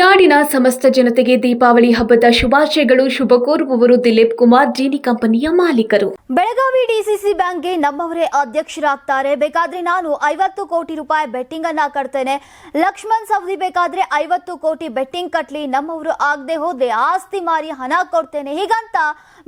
ನಾಡಿನ ಸಮಸ್ತ ಜನತೆಗೆ ದೀಪಾವಳಿ ಹಬ್ಬದ ಶುಭಾಶಯಗಳು. ಶುಭ ಕೋರುವವರು ದಿಲೀಪ್ ಕುಮಾರ್, ಜೀನಿ ಕಂಪನಿಯ ಮಾಲೀಕರು. ಬೆಳಗಾವಿ ಡಿಸಿಸಿ ಬ್ಯಾಂಕ್ಗೆ ನಮ್ಮವರೇ ಅಧ್ಯಕ್ಷರಾಗ್ತಾರೆ. ಬೇಕಾದ್ರೆ ನಾನು ಐವತ್ತು ಕೋಟಿ ರೂಪಾಯಿ ಬೆಟ್ಟಿಂಗ್ ಅನ್ನ ಕಟ್ತೇನೆ. ಲಕ್ಷ್ಮಣ್ ಸವದಿ ಬೇಕಾದ್ರೆ ಐವತ್ತು ಕೋಟಿ ಬೆಟ್ಟಿಂಗ್ ಕಟ್ಲಿ. ನಮ್ಮವರು ಆಗದೆ ಹೋದ್ರೆ ಆಸ್ತಿ ಮಾರಿ ಹಣ ಕೊಡ್ತೇನೆ. ಹೀಗಂತ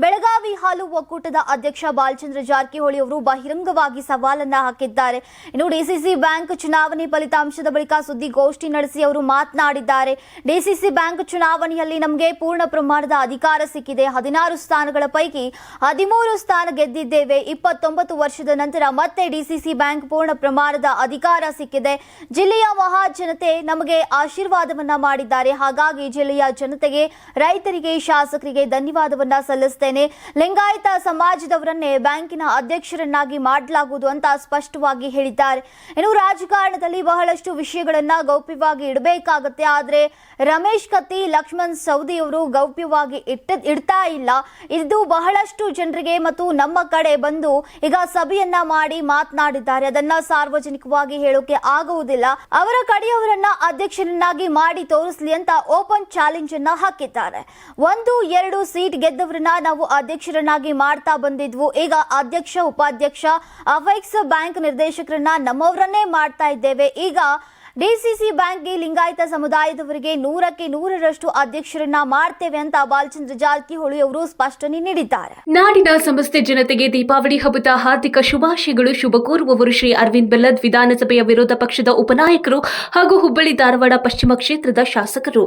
ಬೆಳಗಾವಿ ಹಾಲು ಒಕ್ಕೂಟದ ಅಧ್ಯಕ್ಷ ಬಾಲಚಂದ್ರ ಜಾರಕಿಹೊಳಿ ಅವರು ಬಹಿರಂಗವಾಗಿ ಸವಾಲನ್ನ ಹಾಕಿದ್ದಾರೆ. ಇನ್ನು ಡಿಸಿಸಿ ಬ್ಯಾಂಕ್ ಚುನಾವಣೆ ಫಲಿತಾಂಶದ ಬಳಿಕ ಸುದ್ದಿಗೋಷ್ಠಿ ನಡೆಸಿ ಅವರು ಮಾತನಾಡಿದ್ದಾರೆ. ಡಿಸಿಸಿ ಬ್ಯಾಂಕ್ ಚುನಾವಣೆಯಲ್ಲಿ ನಮಗೆ ಪೂರ್ಣ ಪ್ರಮಾಣದ ಅಧಿಕಾರ ಸಿಕ್ಕಿದೆ. ಹದಿನಾರು ಸ್ಥಾನಗಳ ಪೈಕಿ ಹದಿಮೂರು ಸ್ಥಾನ ಗೆದ್ದಿದ್ದೇವೆ. ಇಪ್ಪತ್ತೊಂಬತ್ತು ವರ್ಷದ ನಂತರ ಮತ್ತೆ ಡಿಸಿಸಿ ಬ್ಯಾಂಕ್ ಪೂರ್ಣ ಪ್ರಮಾಣದ ಅಧಿಕಾರ ಸಿಕ್ಕಿದೆ. ಜಿಲ್ಲೆಯ ಮಹಾಜನತೆ ನಮಗೆ ಆಶೀರ್ವಾದವನ್ನ ಮಾಡಿದ್ದಾರೆ. ಹಾಗಾಗಿ ಜಿಲ್ಲೆಯ ಜನತೆಗೆ, ರೈತರಿಗೆ, ಶಾಸಕರಿಗೆ ಧನ್ಯವಾದವನ್ನ ಸಲ್ಲಿಸ್ತೇನೆ. ಲಿಂಗಾಯತ ಸಮಾಜದವರನ್ನೇ ಬ್ಯಾಂಕಿನ ಅಧ್ಯಕ್ಷರನ್ನಾಗಿ ಮಾಡಲಾಗುವುದು ಅಂತ ಸ್ಪಷ್ಟವಾಗಿ ಹೇಳಿದ್ದಾರೆ. ಇನ್ನು ರಾಜಕಾರಣದಲ್ಲಿ ಬಹಳಷ್ಟು ವಿಷಯಗಳನ್ನ ಗೌಪ್ಯವಾಗಿ ಇಡಬೇಕಾಗತ್ತೆ. ಆದ್ರೆ ರಮೇಶ್ ಕತ್ತಿ, ಲಕ್ಷ್ಮಣ್ ಸೌದಿಯವರು ಗೌಪ್ಯವಾಗಿ ಇಟ್ಟ ಇಡ್ತಾ ಇಲ್ಲ. ಇದು ಬಹಳಷ್ಟು ಜನರಿಗೆ ಮತ್ತು ನಮ್ಮ ಕಡೆ ಬಂದು ಈಗ ಸಭೆಯನ್ನ ಮಾಡಿ ಮಾತನಾಡಿದ್ದಾರೆ. ಅದನ್ನ ಸಾರ್ವಜನಿಕವಾಗಿ ಹೇಳೋಕೆ ಆಗುವುದಿಲ್ಲ. ಅವರ ಕಡೆಯವರನ್ನ ಅಧ್ಯಕ್ಷರನ್ನಾಗಿ ಮಾಡಿ ತೋರಿಸ್ಲಿ ಅಂತ ಓಪನ್ ಚಾಲೆಂಜ್ ಅನ್ನ ಹಾಕಿದ್ದಾರೆ. ಒಂದು, ಎರಡು ಸೀಟ್ ಗೆದ್ದವರನ್ನ ನಾವು ಅಧ್ಯಕ್ಷರನ್ನಾಗಿ ಮಾಡ್ತಾ ಬಂದಿದ್ವು. ಈಗ ಅಧ್ಯಕ್ಷ, ಉಪಾಧ್ಯಕ್ಷ ಅಫೈಕ್ಸ್ ಬ್ಯಾಂಕ್ ನಿರ್ದೇಶಕರನ್ನ ನಮ್ಮವರನ್ನೇ ಮಾಡ್ತಾ ಇದ್ದೇವೆ. ಈಗ ಡಿಸಿಸಿ ಬ್ಯಾಂಕ್ಗೆ ಲಿಂಗಾಯತ ಸಮುದಾಯದವರಿಗೆ ನೂರಕ್ಕೆ ನೂರರಷ್ಟು ಅಧ್ಯಕ್ಷರನ್ನ ಮಾಡ್ತೇವೆ ಅಂತ ಬಾಲಚಂದ್ರ ಜಾರಕಿಹೊಳಿ ಅವರು ಸ್ಪಷ್ಟನೆ ನೀಡಿದ್ದಾರೆ. ನಾಡಿನ ಸಮಸ್ತ ಜನತೆಗೆ ದೀಪಾವಳಿ ಹಬ್ಬದ ಹಾರ್ದಿಕ ಶುಭಾಶಯಗಳು. ಶುಭ ಕೋರುವವರು ಶ್ರೀ ಅರವಿಂದ್ ಬೆಲ್ಲದ್ ವಿಧಾನಸಭೆಯ ವಿರೋಧ ಪಕ್ಷದ ಉಪನಾಯಕರು ಹಾಗೂ ಹುಬ್ಬಳ್ಳಿ ಧಾರವಾಡ ಪಶ್ಚಿಮ ಕ್ಷೇತ್ರದ ಶಾಸಕರು.